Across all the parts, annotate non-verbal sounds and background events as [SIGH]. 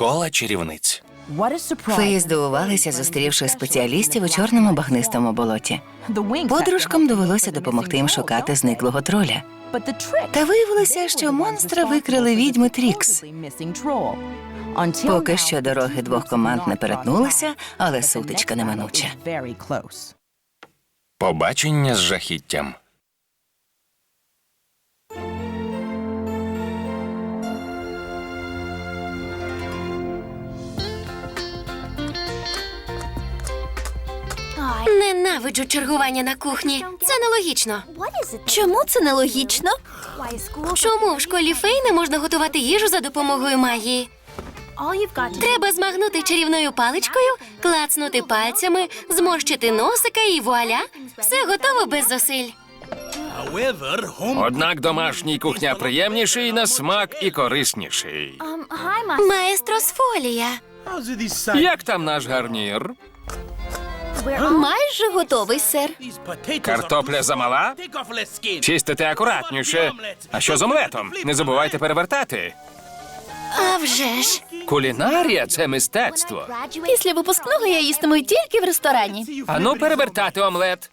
Школа чарівниць. Феї здивувалися, зустрівши спеціалістів у чорному багнистому болоті. Подружкам довелося допомогти їм шукати зниклого троля. Та виявилося, що монстра викрили відьми Трікс. Поки що дороги двох команд не перетнулися, але сутичка неминуча. Побачення з жахіттям. Ненавиджу чергування на кухні. Це нелогічно. Чому це нелогічно? Чому в школі фей не можна готувати їжу за допомогою магії? Треба змагнути чарівною паличкою, клацнути пальцями, зморщити носика і вуаля. Все готово без зусиль. Однак домашній кухня приємніший на смак і корисніший. Маестро з фолія. Як там наш гарнір? Майже готовий, сер. Картопля замала? Чистите акуратніше. А що з омлетом? Не забувайте перевертати. А вже ж. Кулінарія це мистецтво. Після випускного я їстиму тільки в ресторані. Ану перевертати омлет.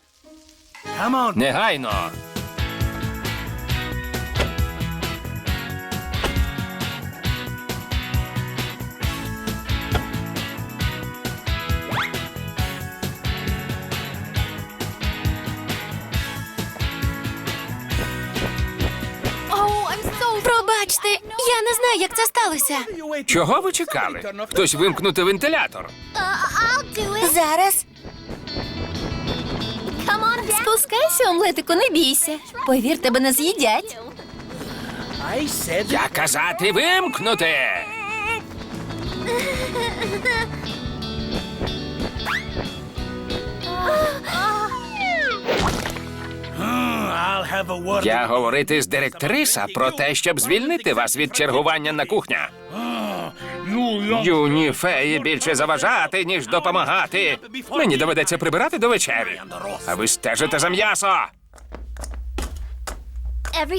Негайно. Я не знаю, як це сталося. Чого ви чекали? Хтось вимкнути вентилятор. Зараз. Спускайся, омлетику, не бійся. Повір, тебе не з'їдять. Я казати вимкнути. Я говорити з директриса про те, щоб звільнити вас від чергування на кухня. Юні феї більше заважати, ніж допомагати. Мені доведеться прибирати до вечері. А ви стежите за м'ясо.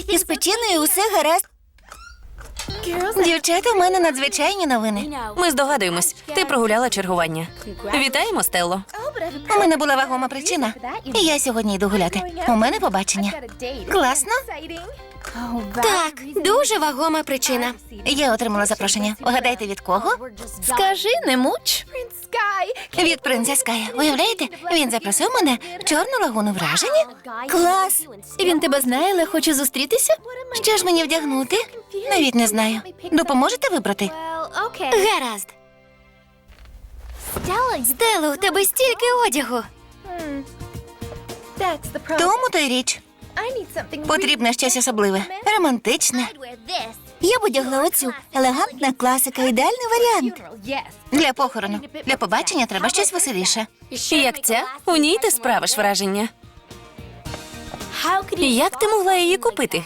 Із печіною усе гаразд. Дівчата, у мене надзвичайні новини. Ми здогадуємось, ти прогуляла чергування. Вітаємо, Стелло. У мене була вагома причина, я сьогодні йду гуляти. У мене побачення. Класно. Так, дуже вагома причина. Я отримала запрошення. Угадайте від кого? Скажи, не муч. Від принца Ская. Уявляєте? Він запросив мене в чорну лагуну враження. Клас. Він тебе знає, але хоче зустрітися? Що ж мені вдягнути? Навіть не знаю. Допоможете вибрати? Гаразд. Стело, у тебе стільки одягу. Тому то й річ. Потрібно щось особливе, романтичне. Я б одягла оцю. Елегантна класика, ідеальний варіант. Для похорону. Для побачення треба щось веселіше. Як ця? У ній ти справиш враження. Як ти могла її купити?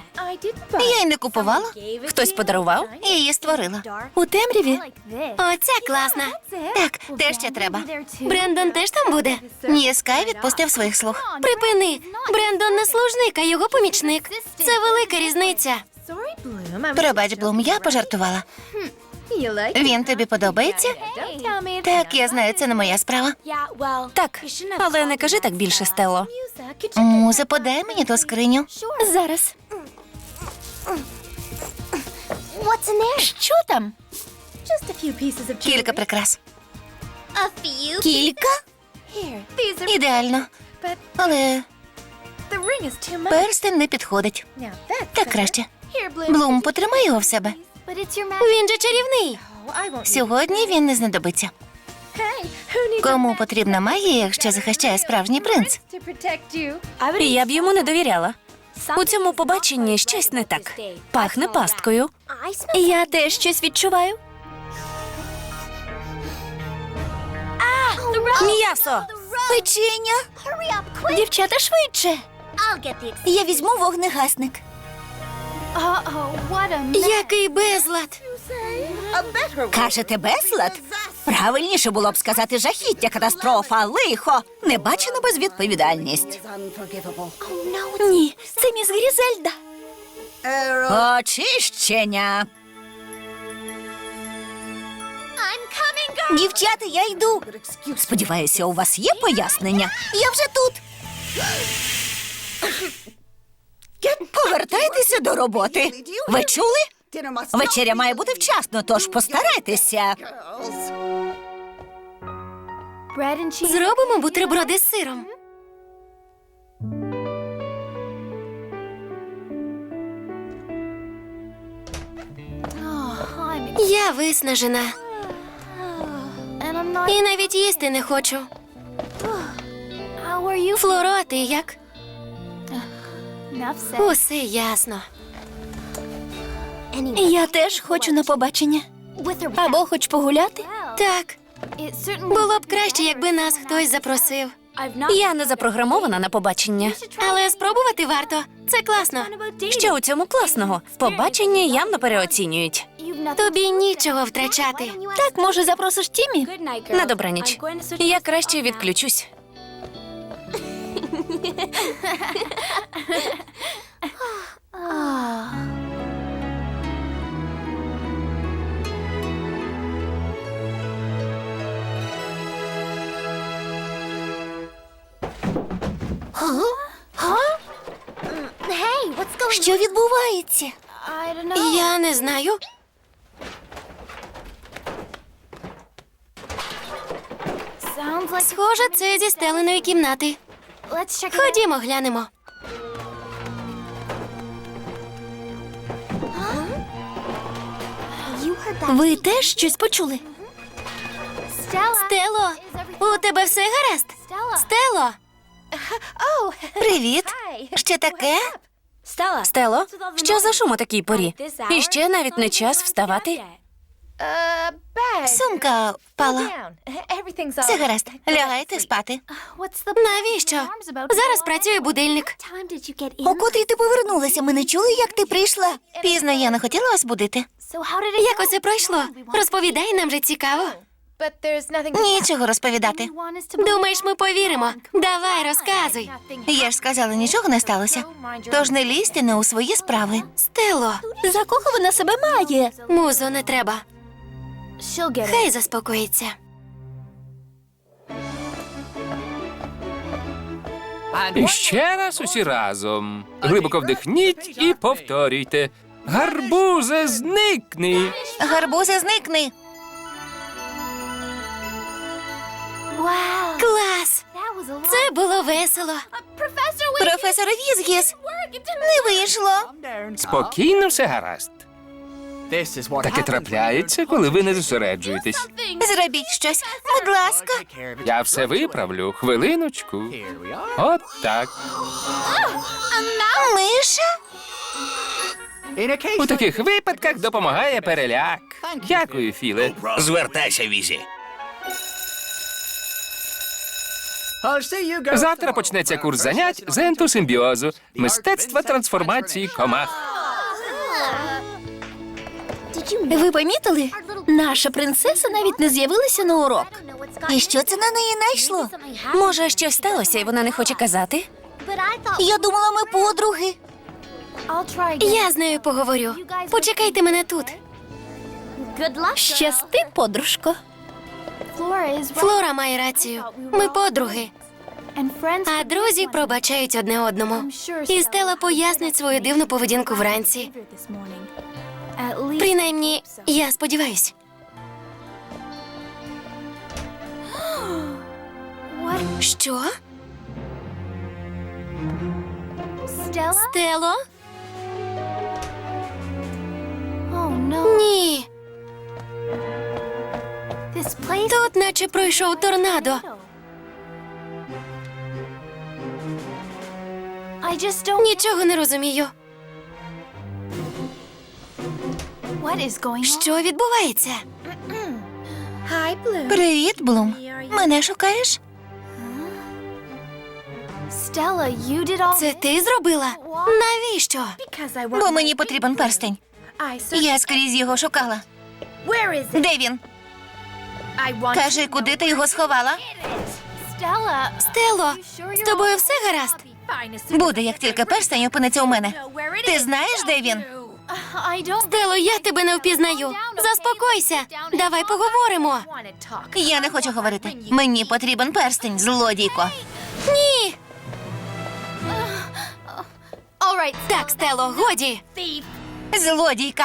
Я й не купувала, Хтось подарував? я її створила. У темряві? Оця класна. Так, те ще треба. Брендон теж там буде. Ні, Скай відпустив своїх слуг. Припини. Брендон не служник, а його помічник. Це велика різниця. Пробач, Блум, я пожартувала. Він тобі подобається? Так, я знаю, це не моя справа. Так, але не кажи так більше, Стелло. Муза, подай мені ту скриню. Зараз. Що там? Кілька прикрас. Кілька? Ідеально. Але Перстень не підходить. Так краще. Блум, потримай його в себе. Він же чарівний. Сьогодні він не знадобиться. Кому потрібна магія, якщо захищає справжній принц? Я б йому не довіряла. У цьому побаченні щось не так. Пахне пасткою. Я теж щось відчуваю. М'ясо! Печення. Дівчата швидше. Я візьму вогнегасник. Який безлад. Кажете, безлад? Правильніше було б сказати жахіття, катастрофа, лихо, небачена безвідповідальність. Ні, це міс Грізельда. Очищення. Дівчата, я йду. Сподіваюся, у вас є пояснення. Я вже тут. Повертайтеся до роботи. Ви чули? Вечеря має бути вчасно, тож постарайтеся. Зробимо бутерброди з сиром. Я виснажена. І навіть їсти не хочу. Флоро, а ти як? Усе ясно. Я теж хочу на побачення. Або хоч погуляти. Так, було б краще, якби нас хтось запросив. Я не запрограмована на побачення. Але спробувати варто. Це класно. Що у цьому класного? Побачення явно переоцінюють. Тобі нічого втрачати. Так, може, запросиш Тімі? На добраніч. Я краще відключусь. [LAUGHS] Що відбувається? Я не знаю. Схоже, це зі стеленої кімнати. Ходімо, глянемо. Ви теж щось почули? Стело, у тебе все гаразд? Стело, Привіт. Що таке? Стело, що за шум у такій порі? І ще навіть не час вставати. Сумка впала. Все гаразд. Лягайте спати. навіщо? Зараз працює будильник. О котрій ти повернулася? Ми не чули, як ти прийшла. Пізно я не хотіла вас будити. Як усе пройшло? Розповідай, нам же цікаво. Нічого розповідати. Думаєш, ми повіримо? Давай, розказуй. Я ж сказала, нічого не сталося. Тож не лізьте не у свої справи. Стело, За кого вона себе має? музо не треба. Хай заспокоїться. І ще раз усі разом. Глибоко вдихніть і повторюйте. Гарбузе, зникни. Гарбузи, зникни. Клас! Це було весело. Професор Візгіс. Не вийшло. Спокійно все гаразд. Таке трапляється, коли ви не зосереджуєтесь. Зробіть щось. Будь ласка. Я все виправлю. Хвилиночку. От так. Миша? У таких випадках допомагає переляк. Дякую, Філе. Звертайся, Візі. Завтра почнеться курс занять з ентосимбіозу, мистецтва трансформації комах. Ви помітили? Наша принцеса навіть не з'явилася на урок. І що це на неї найшло? Може, щось сталося, і вона не хоче казати? Я думала, ми подруги. Я з нею поговорю. Почекайте мене тут. Щасти, подружко. Флора має рацію. Ми подруги. А друзі пробачають одне одному. І Стела пояснить свою дивну поведінку вранці. Принаймні, я сподіваюсь. [GASPS] Що? Стело? Oh, Ні. Тут наче пройшов торнадо. Нічого не розумію. Що відбувається? Привіт, Блум. Мене шукаєш? Це ти зробила? Навіщо? Бо мені потрібен перстень. Я скрізь його шукала. Де він? Кажи, куди ти його сховала? Стело, з тобою все гаразд? Буде, як тільки перстень опиниться у мене. Ти знаєш, де він? Стело, я тебе не впізнаю. Заспокойся. Давай поговоримо. Я не хочу говорити. Мені потрібен перстень, злодійко. Ні. Так, Стело, годі. Злодійка.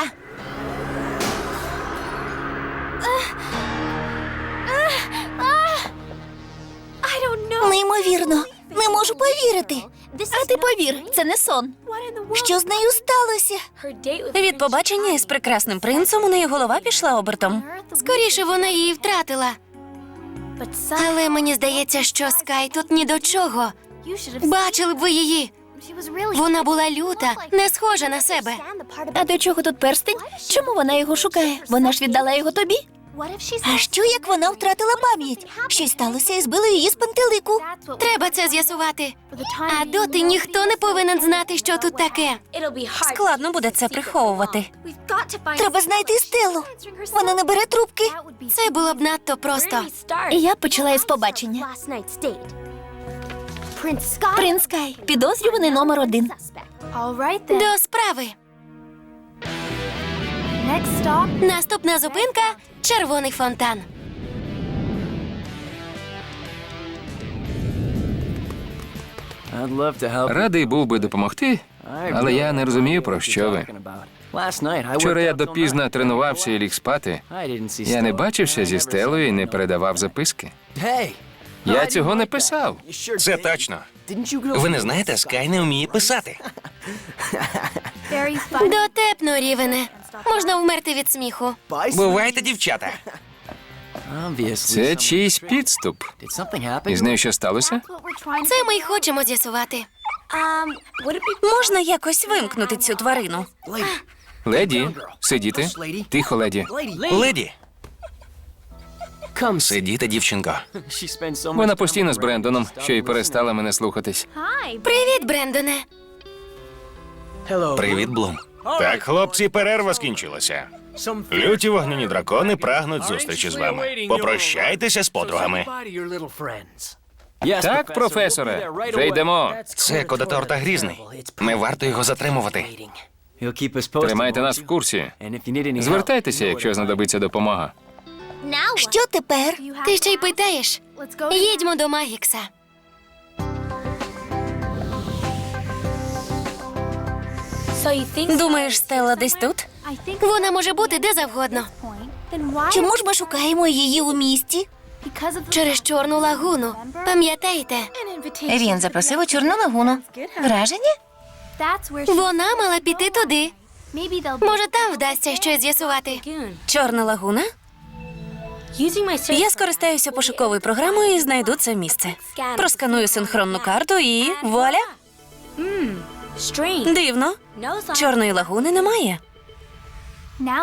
Неймовірно. Не можу повірити. А ти повір, це не сон. Що з нею сталося? Від побачення із прекрасним принцем у неї голова пішла обертом. Скоріше вона її втратила. Але мені здається, що Скай тут ні до чого. Бачили б ви її. Вона була люта, не схожа на себе. А до чого тут перстень? Чому вона його шукає? Вона ж віддала його тобі? А що, як вона втратила пам'ять? Щось сталося і збило її з пантелику. Треба це з'ясувати. А доти ніхто не повинен знати, що тут таке. Складно буде це приховувати. Треба знайти стелу. Вона не бере трубки. Це було б надто просто. І я почала із побачення. Принц Скай, підозрюваний номер один. До справи. Наступна зупинка червоний фонтан. Радий був би допомогти, але я не розумію, про що ви. Вчора я допізно тренувався і ліг спати. Я не бачився зі стелою і не передавав записки. Я цього не писав. Це точно. Ви не знаєте, Скай не вміє писати. [LAUGHS] [LAUGHS] Дотепно, рівене. Можна вмерти від сміху. Бувайте, дівчата. Це чийсь підступ. І з нею що сталося? Це ми й хочемо з'ясувати. Можна якось вимкнути цю тварину. Леді, сидіти. Тихо, леді. Леді. Сидіти, дівчинко. Вона постійно з Брендоном, що й перестала мене слухатись. Привіт, Брендоне. Привіт, Блум. Так, хлопці, перерва скінчилася. Люті вогняні дракони прагнуть зустрічі з вами. Попрощайтеся з подругами. Так, професоре, вже йдемо. Це кодатор та грізний. Не варто його затримувати. Тримайте нас в курсі. Звертайтеся, якщо знадобиться допомога. Що тепер? Ти ще й питаєш? Їдьмо до Магікса. Думаєш, Стелла десь тут? Вона може бути де завгодно. Чому ж ми шукаємо її у місті? Через чорну лагуну. Пам'ятаєте? Він запросив у Чорну лагуну. Враження? Вона мала піти туди. Може, там вдасться щось з'ясувати. Чорна лагуна? Я скористаюся пошуковою програмою і знайду це місце. Просканую синхронну карту і вуаля! Дивно. Чорної лагуни немає.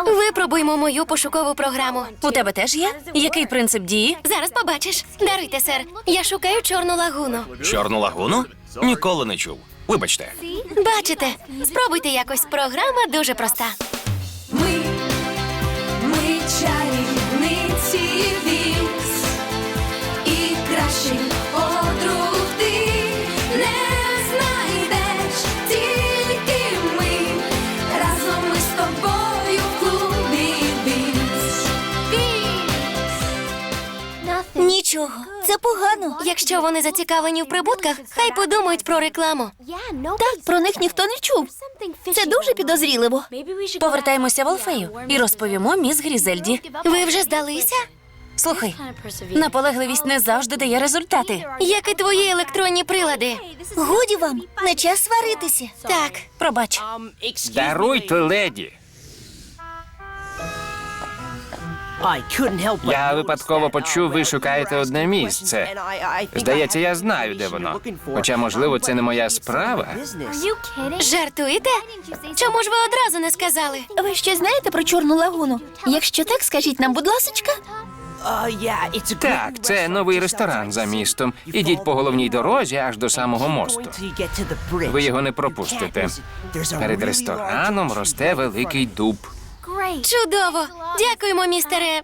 Випробуймо мою пошукову програму. У тебе теж є? Який принцип дії? Зараз побачиш. Даруйте, сер. Я шукаю чорну лагуну. Чорну лагуну? Ніколи не чув. Вибачте. Бачите, спробуйте якось. Програма дуже проста. Ми, ми чарівниці це погано. Якщо вони зацікавлені в прибутках, хай подумають про рекламу. Так, про них ніхто не чув. Це дуже підозріливо. Повертаємося в Алфею і розповімо міс Грізельді. Ви вже здалися? Слухай, наполегливість не завжди дає результати. Як і твої електронні прилади. Годі вам, не час сваритися. Так, Пробач. Даруйте, леді. Я випадково почув, ви шукаєте одне місце. Здається, я знаю, де воно. Хоча, можливо, це не моя справа. жартуєте? Чому ж ви одразу не сказали? Ви ще знаєте про Чорну лагуну? Якщо так, скажіть нам, будь ласочка. Так, це новий ресторан за містом. Ідіть по головній дорозі аж до самого мосту. Ви його не пропустите. Перед рестораном росте великий дуб. Чудово! Дякуємо, містере.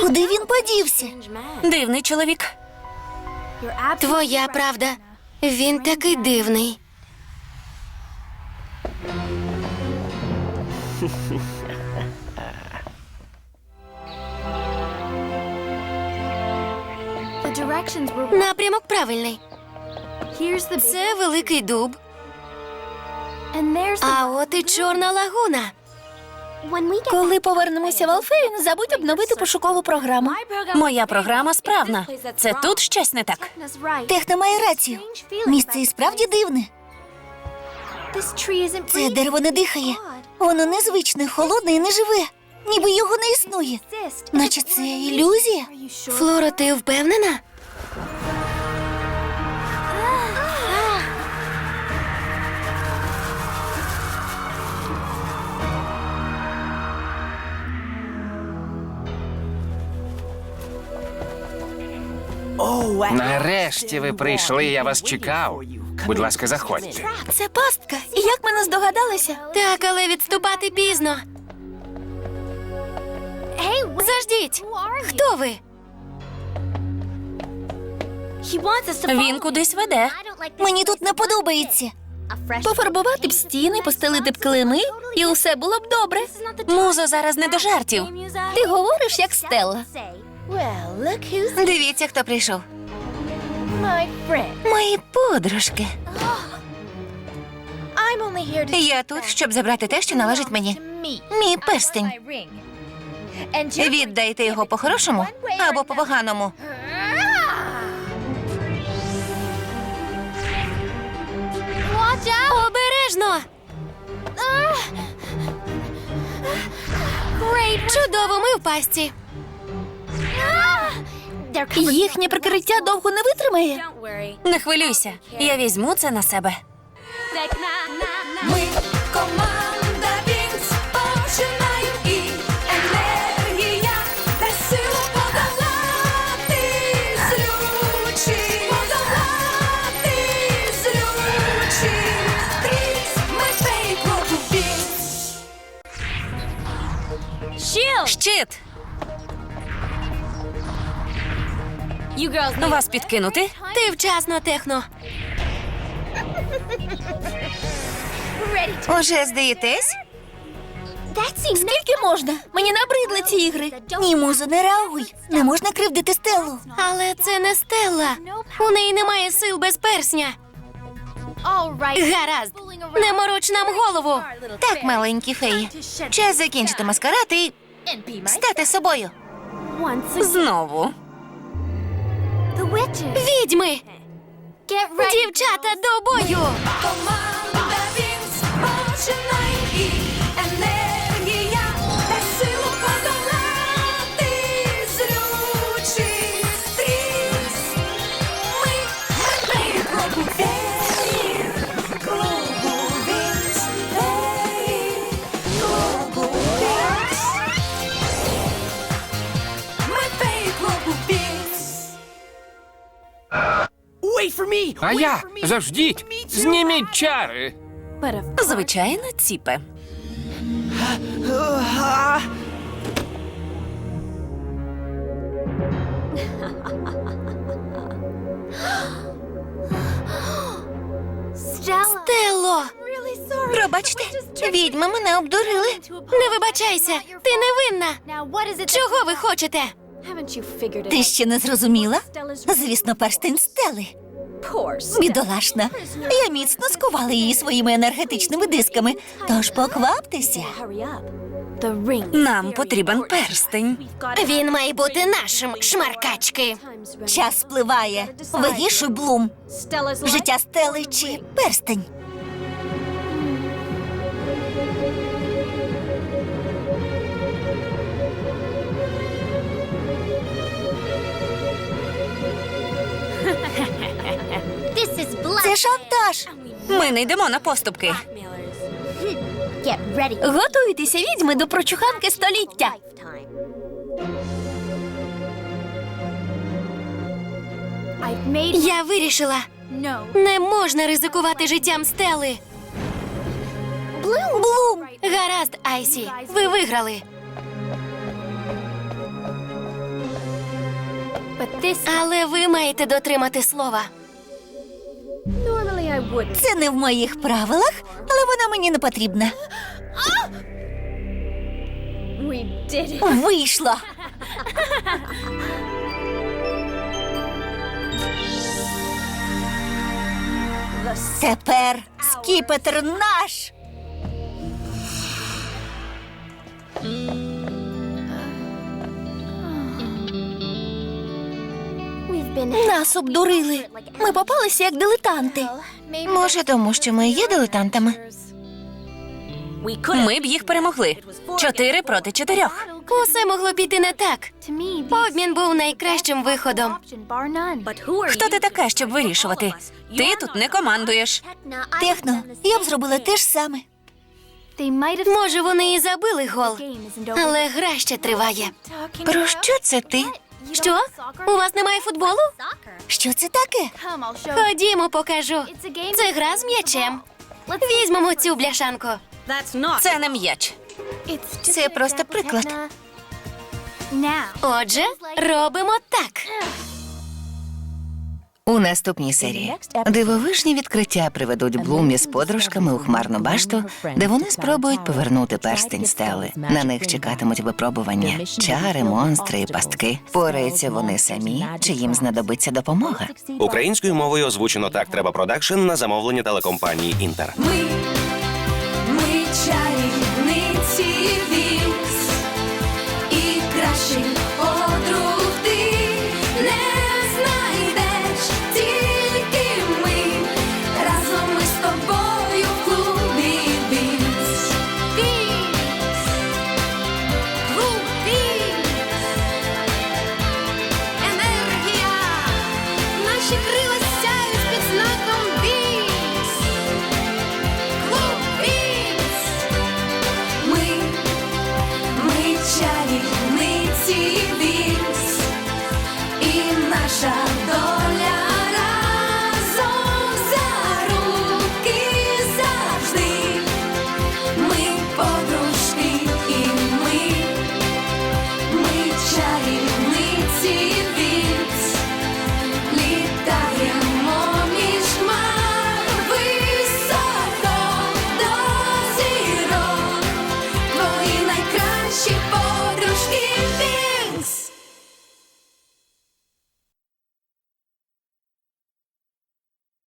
Куди він подівся? Дивний чоловік. Твоя правда. Він такий дивний. Напрямок правильний. Це великий дуб. А от і чорна лагуна. Коли повернемося в Алфею, забудь обновити пошукову програму. Моя програма справна. Це тут щось не так. Техно має рацію. Місце і справді дивне. Це дерево не дихає. Воно незвичне, холодне і не живе. Ніби його не існує. Наче це ілюзія. Флоро, ти впевнена? Нарешті ви прийшли, я вас чекав. Будь ласка, заходьте. Це пастка. І як ми не здогадалися? Так, але відступати пізно. Заждіть! Хто ви? Він кудись веде. Мені тут не подобається. Пофарбувати б стіни, постелити б килими, і усе було б добре. Музо зараз не до жартів. Ти говориш як Стелла. Дивіться, хто прийшов. Мої подружки. [GASPS] Я тут, щоб забрати те, що належить мені. Мій перстень. Віддайте його по-хорошому або по-поганому. [GASPS] Обережно! [GASPS] Чудово, ми в пастці. Їхнє прикриття довго не витримає. Не хвилюйся, я візьму це на себе. Ми команда Вінкс, починаємо і енергія та сила подолати злючі, подолати злючі. Крізь ми фейкову Вінкс. Щит! Вас підкинути? Ти вчасно, техно. Уже здаєтесь? Скільки можна? Мені набридли ці ігри. Ні, музо, не реагуй. Не можна кривдити Стеллу. Але це не Стелла. У неї немає сил без персня. Гаразд. Не мороч нам голову. Так, маленькі феї. Час закінчити маскарад і стати собою. Знову. Відьми! Дівчата до бою! Команда Вінс починаємо А я заждіть! Зніміть чари! Звичайно, ціпе. Стелло! Пробачте, відьми мене обдурили. Не вибачайся! Ти невинна! Чого ви хочете? Ти ще не зрозуміла? Звісно, перстень Стели. Бідолашна. Я міцно скувала її своїми енергетичними дисками. Тож покваптеся. Нам потрібен перстень. Він має бути нашим шмаркачки. Час спливає. Вирішуй, Блум. Життя стели чи перстень. Шантаж. Ми не йдемо на поступки. Готуйтеся, відьми, до прочуханки століття. Я вирішила, не можна ризикувати життям стели. Блум. Гаразд, Айсі, ви виграли. Але ви маєте дотримати слова. Це не в моїх правилах, але вона мені не потрібна. Вийшло. Тепер скіпетр наш. Нас обдурили. Ми попалися як дилетанти. Може, тому що ми є дилетантами? Ми б їх перемогли. Чотири проти чотирьох. Усе могло піти не так. Обмін був найкращим виходом. Хто ти така, щоб вирішувати? Ти тут не командуєш. Техно, я б зробила те ж саме. Може, вони і забили гол, але гра ще триває. Про що це ти? Що? У вас немає футболу? Що це таке? Ходімо, покажу. Це гра з м'ячем. Візьмемо цю бляшанку. Це не м'яч. Це просто приклад. Отже, робимо так. У наступній серії дивовижні відкриття приведуть Блумі з подружками у хмарну башту, де вони спробують повернути перстень стели. На них чекатимуть випробування, чари, монстри і пастки. Пораються вони самі, чи їм знадобиться допомога. Українською мовою озвучено так треба продакшн на замовлення телекомпанії Інтер. Ми, ми чарівниці